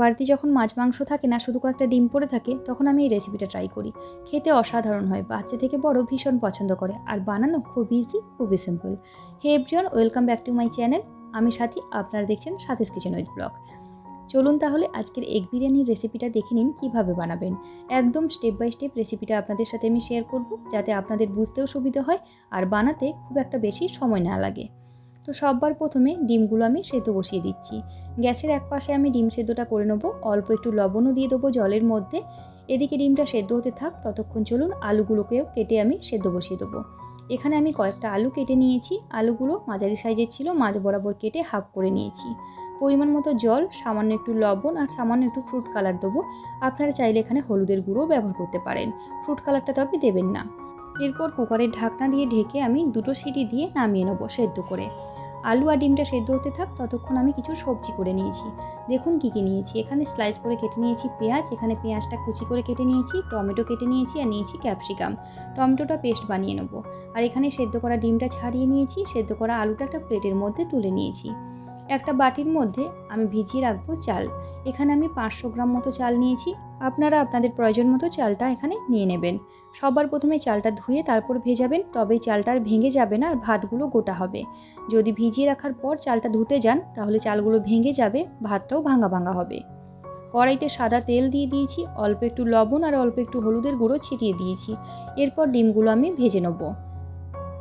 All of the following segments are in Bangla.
বাড়িতে যখন মাছ মাংস থাকে না, শুধু কয়েকটা ডিম পড়ে থাকে, তখন আমি এই রেসিপিটা ট্রাই করি। খেতে অসাধারণ হয়, বাচ্চা থেকে বড় ভীষণ পছন্দ করে, আর বানানো খুব ইজি খুবই simple hey everyone welcome back to my channel আমি সাথী, আপনারা দেখছেন সাথীস কিচেন উইথ ব্লগ চলুন তাহলে আজকের এগ বিরিয়ানির রেসিপিটা দেখে নিন, কীভাবে বানাবেন। একদম স্টেপ বাই স্টেপ রেসিপিটা আপনাদের সাথে আমি শেয়ার করব, যাতে আপনাদের বুঝতেও সুবিধা হয়, আর বানাতে খুব একটা বেশি সময় না লাগে। তো সববার প্রথমে ডিমগুলো আমি সেদ্ধ বসিয়ে দিচ্ছি। গ্যাসের এক পাশে আমি ডিম সেদ্ধটা করে নেব। অল্প একটু লবণও দিয়ে দেবো জলের মধ্যে। এদিকে ডিমটা সেদ্ধ হতে থাক, ততক্ষণ চলুন আলুগুলোকেও কেটে আমি সেদ্ধ বসিয়ে দেবো। এখানে আমি কয়েকটা আলু কেটে নিয়েছি। আলুগুলো মাঝারি সাইজের ছিল, মাঝ বরাবর কেটে হাফ করে নিয়েছি। পরিমাণ মতো জল, সামান্য একটু লবণ আর সামান্য একটু ফ্রুট কালার দেবো। আপনারা চাইলে এখানে হলুদের গুঁড়োও ব্যবহার করতে পারেন। ফ্রুট কালারটা তো আপনি দেবেন না। এরপর কুকারের ঢাকনা দিয়ে ঢেকে আমি দুটো সিটি দিয়ে নামিয়ে নেব সেদ্ধ করে। আলু আর ডিমটা সেদ্ধ হতে থাক, ততক্ষণ আমি কিছু সবজি করে নিয়েছি। দেখুন কী কী নিয়েছি। এখানে স্লাইস করে কেটে নিয়েছি পেঁয়াজ, এখানে পেঁয়াজটা কুচি করে কেটে নিয়েছি, টমেটো কেটে নিয়েছি আর নিয়েছি ক্যাপসিকাম টমেটোটা পেস্ট বানিয়ে নেব। আর এখানে সেদ্ধ করা ডিমটা ছাড়িয়ে নিয়েছি, সেদ্ধ করা আলুটা একটা প্লেটের মধ্যে তুলে নিয়েছি। একটা বাটির মধ্যে আমি ভিজিয়ে রাখব চাল। এখানে আমি পাঁচশো গ্রাম মতো চাল নিয়েছি। আপনারা আপনাদের প্রয়োজন মতো চালটা এখানে নিয়ে নেবেন। সবার প্রথমে চালটা ধুয়ে তারপর ভেজাবেন তবেই চালটা আর ভেঙে যাবে না আর ভাতগুলো গোটা হবে। যদি ভিজিয়ে রাখার পর চালটা ধুতে যান, তাহলে চালগুলো ভেঙে যাবে, ভাতটাও ভাঙা ভাঙা হবে। কড়াইতে সাদা তেল দিয়ে দিয়েছি, অল্প একটু লবণ আর অল্প একটু হলুদের গুঁড়ো ছিটিয়ে দিয়েছি। এরপর ডিমগুলো আমি ভেজে নেব।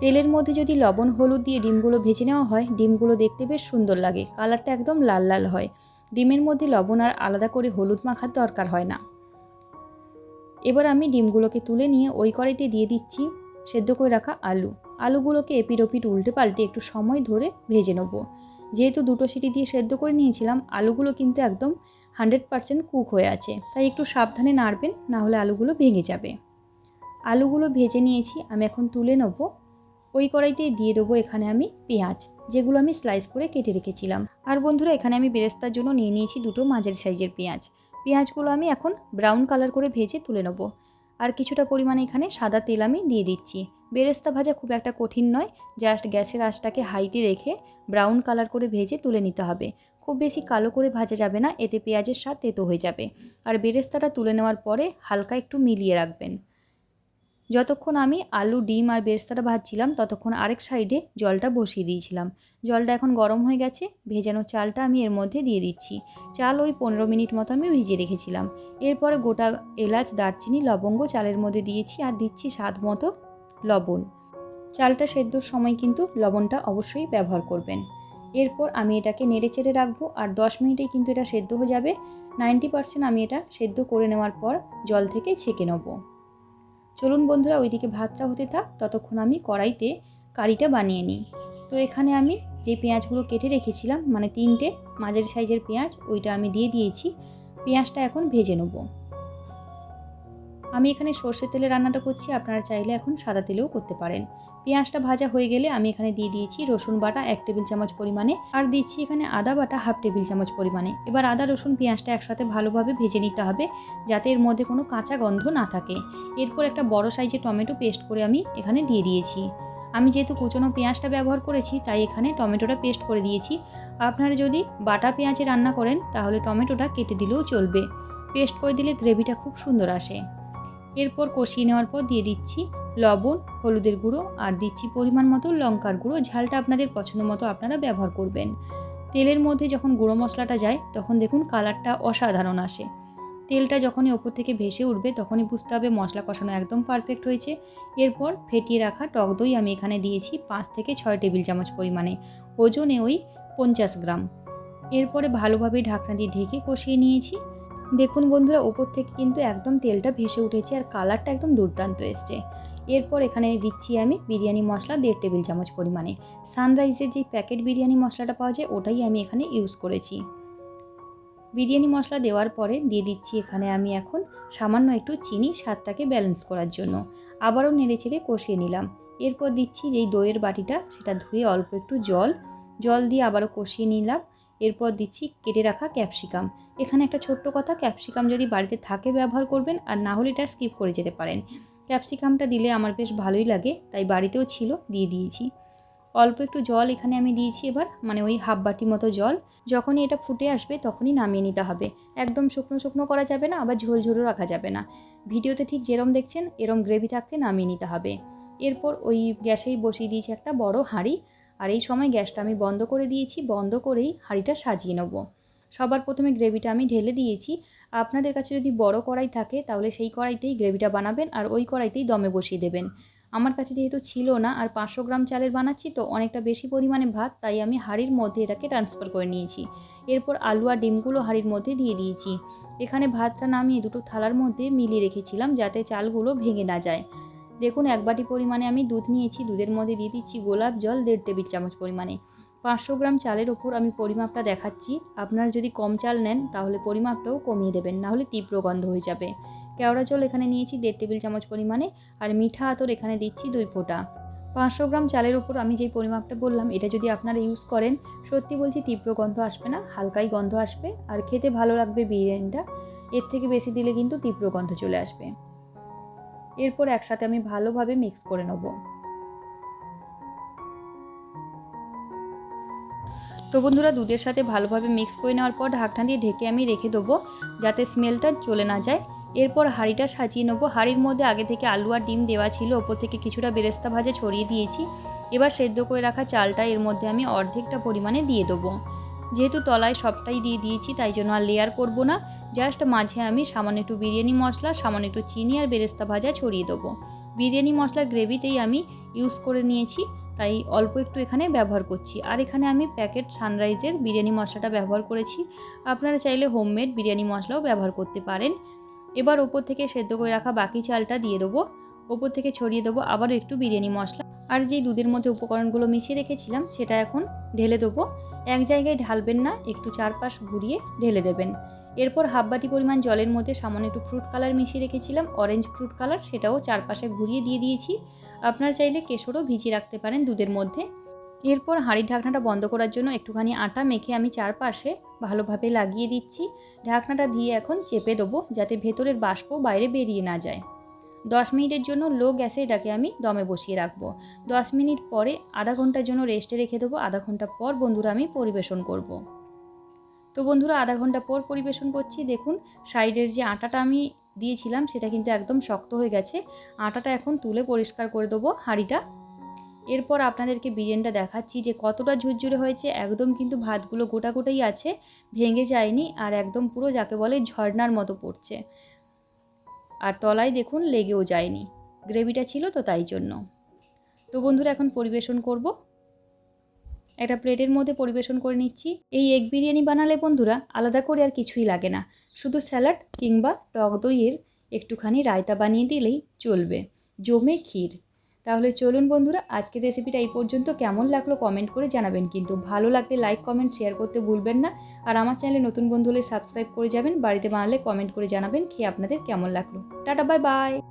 তেলের মধ্যে যদি লবণ, হলুদ দিয়ে ডিমগুলো ভেজে নেওয়া হয়, ডিমগুলো দেখতে বেশ সুন্দর লাগে, কালারটা একদম লাল লাল হয়। ডিমের মধ্যে লবণ আর আলাদা করে হলুদ মাখার দরকার হয় না। এবার আমি ডিমগুলোকে তুলে নিয়ে ওই কড়াইতে দিয়ে দিচ্ছি সেদ্ধ করে রাখা আলু। আলুগুলোকে এপিট ওপিট উল্টে পাল্টে একটু সময় ধরে ভেজে নেব। যেহেতু দুটো সিটি দিয়ে সেদ্ধ করে নিয়েছিলাম, আলুগুলো কিন্তু একদম হান্ড্রেড পারসেন্ট কুক হয়ে আছে, তাই একটু সাবধানে নাড়বেন না হলে আলুগুলো ভেঙে যাবে। আলুগুলো ভেজে নিয়েছি, আমি এখন তুলে নেব ওই কড়াইতে দিয়ে দেবো এখানে আমি পেঁয়াজ, যেগুলো আমি স্লাইস করে কেটে রেখেছিলাম। আর বন্ধুরা, এখানে আমি বেরেস্তার জন্য নিয়ে নিয়েছি দুটো মাঝের সাইজের পেঁয়াজ। পেঁয়াজগুলো আমি এখন ব্রাউন কালার করে ভেজে তুলে নেব। আর কিছুটা পরিমাণে এখানে সাদা তেল আমি দিয়ে দিচ্ছি। বেরেস্তা ভাজা খুব একটা কঠিন নয় জাস্ট গ্যাসের আঁচটাকে হাইতে রেখে ব্রাউন কালার করে ভেজে তুলে নিতে হবে। খুব বেশি কালো করে ভাজা যাবে না, এতে পেঁয়াজের স্বাদ তেতো হয়ে যাবে। আর বেরেস্তাটা তুলে নেওয়ার পরে হালকা একটু মিলিয়ে রাখবেন। যতক্ষণ আমি আলু, ডিম আর বেরেস্তাটা ভাজছিলাম, ততক্ষণ আরেক সাইডে জলটা বসিয়ে দিয়েছিলাম। জলটা এখন গরম হয়ে গেছে, ভেজানো চালটা আমি এর মধ্যে দিয়ে দিচ্ছি। চাল ওই পনেরো মিনিট মতো আমি ভিজিয়ে রেখেছিলাম। এরপরে গোটা এলাচ, দারচিনি, লবঙ্গ চালের মধ্যে দিয়েছি আর দিচ্ছি স্বাদ মতো লবণ। চালটা সেদ্ধর সময় কিন্তু লবণটা অবশ্যই ব্যবহার করবেন। এরপর আমি এটাকে নেড়ে চেড়ে রাখব আর দশ মিনিটেই কিন্তু এটা সেদ্ধ হয়ে যাবে। নাইনটি পার্সেন্ট আমি এটা সেদ্ধ করে নেওয়ার পর জল থেকে ছেঁকে নেব। চলুন বন্ধুরা, ওইদিকে ভাতটা হতে থাক। ততক্ষণ আমি কড়াইতে কারিটা বানিয়ে নিই। তো এখানে আমি যে পেঁয়াজগুলো কেটে রেখেছিলাম মানে তিনটে মাঝারি সাইজের পেঁয়াজ, ওইটা আমি দিয়ে দিয়েছি। পেঁয়াজটা এখন ভেজে নেব। আমি এখানে সর্ষের তেলে রান্নাটা করছি, আপনারা চাইলে এখন সাদা তেলেও করতে পারেন। পেঁয়াজটা ভাজা হয়ে গেলে আমি এখানে দিয়ে দিয়েছি রসুন বাটা এক টেবিল চামচ পরিমাণে আর দিচ্ছি এখানে আদা বাটা হাফ টেবিল চামচ পরিমাণে। এবার আদা, রসুন, পেঁয়াজটা একসাথে ভালোভাবে ভেজে নিতে হবে যাতে এর মধ্যে কোনো কাঁচা গন্ধ না থাকে। এরপর একটা বড় সাইজের টমেটো পেস্ট করে আমি এখানে দিয়ে দিয়েছি। আমি যেহেতু কুচনো পেঁয়াজটা ব্যবহার করেছি, তাই এখানে টমেটোটা পেস্ট করে দিয়েছি। আপনারা যদি বাটা পেঁয়াজে রান্না করেন, তাহলে টমেটোটা কেটে দিলেও চলবে। পেস্ট করে দিলে গ্রেভিটা খুব সুন্দর আসে। এরপর কষিয়ে নেওয়ার পর দিয়ে দিচ্ছি লবণ, হলুদের গুঁড়ো আর দিচ্ছি পরিমাণ মতো লঙ্কার গুঁড়ো। ঝালটা আপনাদের পছন্দ মতো আপনারা ব্যবহার করবেন। তেলের মধ্যে যখন গুঁড়ো মশলাটা যায়, তখন দেখুন কালারটা অসাধারণ আসে। তেলটা যখনই ওপর থেকে ভেসে উঠবে, তখনই বুঝতে হবে মশলা কষানো একদম পারফেক্ট হয়েছে। এরপর ফেটিয়ে রাখা টক দই আমি এখানে দিয়েছি পাঁচ থেকে ছয় টেবিল চামচ পরিমাণে। ওজনে ওই পঞ্চাশ গ্রাম। এরপরে ভালোভাবে ঢাকনা দিয়ে ঢেকে কষিয়ে নিয়েছি। দেখুন বন্ধুরা, ওপর থেকে কিন্তু একদম তেলটা ভেসে উঠেছে আর কালারটা একদম দুর্দান্ত এসছে। এরপর এখানে দিচ্ছি আমি বিরিয়ানি মশলা দেড় টেবিল চামচ পরিমাণে। সানরাইজের যে প্যাকেট বিরিয়ানি মশলাটা পাওয়া যায়, ওটাই আমি এখানে ইউজ করেছি। বিরিয়ানি মশলা দেওয়ার পরে দিয়ে দিচ্ছি এখানে আমি এখন সামান্য একটু চিনি, স্বাদটাকে ব্যালেন্স করার জন্য। আবারও নেড়ে চেড়ে কষিয়ে নিলাম। এরপর দিচ্ছি যেই দইয়ের বাটিটা, সেটা ধুয়ে অল্প একটু জল। জল দিয়ে আবারও কষিয়ে নিলাম। এরপর দিচ্ছি কেটে রাখা ক্যাপসিকাম। এখানে একটা ছোট্ট কথা, ক্যাপসিকাম যদি বাড়িতে থাকে, ব্যবহার করবেন। আর না হলে এটা স্কিপ করে যেতে পারেন। ক্যাপসিকামটা দিলে আমার বেশ ভালোই লাগে, তাই বাড়িতেও ছিল, দিয়ে দিয়েছি। অল্প একটু জল এখানে আমি দিয়েছি এবার মানে ওই হাফ বাটি মতো জল। যখনই এটা ফুটে আসবে তখনই নামিয়ে নিতে হবে। একদম শুকনো শুকনো করা যাবে না, আবার ঝোল ঝোলও রাখা যাবে না। ভিডিওতে ঠিক যেরম দেখছেন, এরম গ্রেভি থাকতে নামিয়ে নিতে হবে। এরপর ওই গ্যাসেই বসিয়ে দিয়েছি একটা বড় হাঁড়ি। আর এই সময় গ্যাসটা আমি বন্ধ করে দিয়েছি, বন্ধ করেই হাঁড়িটা সাজিয়ে নেব। সবার প্রথমে গ্রেভিটা আমি ঢেলে দিয়েছি। আপনাদের কাছে যদি বড় কড়াই থাকে, তাহলে সেই কড়াইতেই গ্রেভিটা বানাবেন আর ওই কড়াইতেই দমে বসিয়ে দেবেন। আমার কাছে যেহেতু ছিল না আর পাঁচশো গ্রাম চালের বানাচ্ছি, তো অনেকটা বেশি পরিমাণে ভাত, তাই আমি হাঁড়ির মধ্যে এটাকে ট্রান্সফার করে নিয়েছি। এরপর আলু আর ডিমগুলো হাঁড়ির মধ্যে দিয়ে দিয়েছি। এখানে ভাতটা নামিয়ে দুটো থালার মধ্যে মিলিয়ে রেখেছিলাম যাতে চালগুলো ভেঙে না যায়। দেখুন, এক বাটি পরিমাণে আমি দুধ নিয়েছি। দুধের মধ্যে দিয়ে দিচ্ছি গোলাপ জল, দেড় টেবিল চামচ পরিমাণে। পাঁচশো গ্রাম চালের ওপর আমি পরিমাপটা দেখাচ্ছি। আপনারা যদি কম চাল নেন, তাহলে পরিমাপটাও কমিয়ে দেবেন, নাহলে তীব্র গন্ধ হয়ে যাবে। কেওড়া জল এখানে নিয়েছি দেড় টেবিল চামচ পরিমাণে, আর মিঠা আতর এখানে দিচ্ছি দুই ফোঁটা। পাঁচশো গ্রাম চালের উপর আমি যেই পরিমাপটা বললাম, এটা যদি আপনারা ইউজ করেন, সত্যি বলছি তীব্র গন্ধ আসবে না, হালকাই গন্ধ আসবে, আর খেতে ভালো লাগবে বিরিয়ানিটা। এর থেকে বেশি দিলে কিন্তু তীব্র গন্ধ চলে আসবে। এরপর একসাথে আমি ভালোভাবে মিক্স করে নেব। তো বন্ধুরা দুধের সাথে ভালোভাবে মিক্স করে নেওয়ার পর ঢাকনা দিয়ে ঢেকে আমি রেখে দেবো যাতে স্মেলটা চলে না যায়। এরপর হাঁড়িটা সাজিয়ে নেব। হাঁড়ির মধ্যে আগে থেকে আলু আর ডিম দেওয়া ছিল, ওপর থেকে কিছুটা বেরেস্তা ভাজা ছড়িয়ে দিয়েছি। এবার সেদ্ধ করে রাখা চালটা এর মধ্যে আমি অর্ধেকটা পরিমাণে দিয়ে দেবো। যেহেতু তলায় সবটাই দিয়ে দিয়েছি, তাই জন্য আর লেয়ার করব না। জাস্ট মাঝে আমি সামান্য একটু বিরিয়ানি মশলা, সামান্য একটু চিনি আর বেরেস্তা ভাজা ছড়িয়ে দেবো। বিরিয়ানি মশলার গ্রেভিতেই আমি ইউজ করে নিয়েছি। তাই অল্প একটু এখানে ব্যবহার করছি। আর এখানে আমি প্যাকেট সানরাইজের বিরিয়ানি মশলাটা ব্যবহার করেছি। আপনারা চাইলে হোমমেড বিরিয়ানি মশলাও ব্যবহার করতে পারেন। এবার ওপর থেকে সেদ্ধ করে রাখা বাকি চালটা দিয়ে দেবো। ওপর থেকে ছড়িয়ে দেবো আবারও একটু বিরিয়ানি মশলা। আর যেই দুধের মধ্যে উপকরণগুলো মিশিয়ে রেখেছিলাম, সেটা এখন ঢেলে দেবো। এক জায়গায় ঢালবেন না, একটু চারপাশ ঘুরিয়ে ঢেলে দেবেন। এরপর হাফ বাটি পরিমাণ জলের মধ্যে সামান্য একটু ফ্রুট কালার মিশিয়ে রেখেছিলাম অরেঞ্জ ফ্রুট কালার সেটাও চারপাশে ঘুরিয়ে দিয়ে দিয়েছি। আপনারা চাইলে কেশরও ভিজিয়ে রাখতে পারেন দুধের মধ্যে। এরপর হাঁড়ির ঢাকনাটা বন্ধ করার জন্য একটুখানি আটা মেখে আমি চারপাশে ভালোভাবে লাগিয়ে দিচ্ছি। ঢাকনাটা দিয়ে এখন চেপে দেবো যাতে ভেতরের বাষ্প বাইরে বেরিয়ে না যায়। দশ মিনিটের জন্য লো গ্যাসে এটাকে আমি দমে বসিয়ে রাখব। দশ মিনিট পরে আধা ঘণ্টার জন্য রেস্টে রেখে দেবো। আধা ঘণ্টা পর বন্ধুরা আমি পরিবেশন করব। তো বন্ধুরা, আধা ঘণ্টা পর পরিবেশন করছি। দেখুন, সাইডের যে আটাটা আমি দিয়েছিলাম, সেটা কিন্তু একদম শক্ত হয়ে গেছে। আটাটা এখন তুলে পরিষ্কার করে দেবো হাঁড়িটা। এরপর আপনাদেরকে বিরিয়ানিটা দেখাচ্ছি যে কতটা ঝুরঝুরে হয়েছে। একদম কিন্তু ভাতগুলো গোটা গোটাই আছে, ভেঙে যায়নি আর একদম পুরো যাকে বলে ঝর্নার মতো পড়ছে। আর তলায় দেখুন লেগেও যায়নি। গ্রেভিটা ছিল তো তাই জন্য। তো বন্ধুরা, এখন পরিবেশন করব। একটা প্লেটের মধ্যে পরিবেশন করে নিচ্ছি। এই এগ বিরিয়ানি বানালে বন্ধুরা আলাদা করে আর কিছুই লাগে না। শুধু স্যালাড কিংবা টক দইয়ের একটুখানি রায়তা বানিয়ে দিলেই চলবে। জমে ক্ষীর। তাহলে চলুন বন্ধুরা, আজকের রেসিপিটা এই পর্যন্ত। কেমন লাগল কমেন্ট করে জানাবেন। কিন্তু ভালো লাগলে লাইক কমেন্ট শেয়ার করতে ভুলবেন না। আর আমার চ্যানেলে নতুন বন্ধু হলে সাবস্ক্রাইব করে যাবেন। বাড়িতে বানালে কমেন্ট করে জানাবেন। খেয়ে আপনাদের কেমন লাগল। Tata bye bye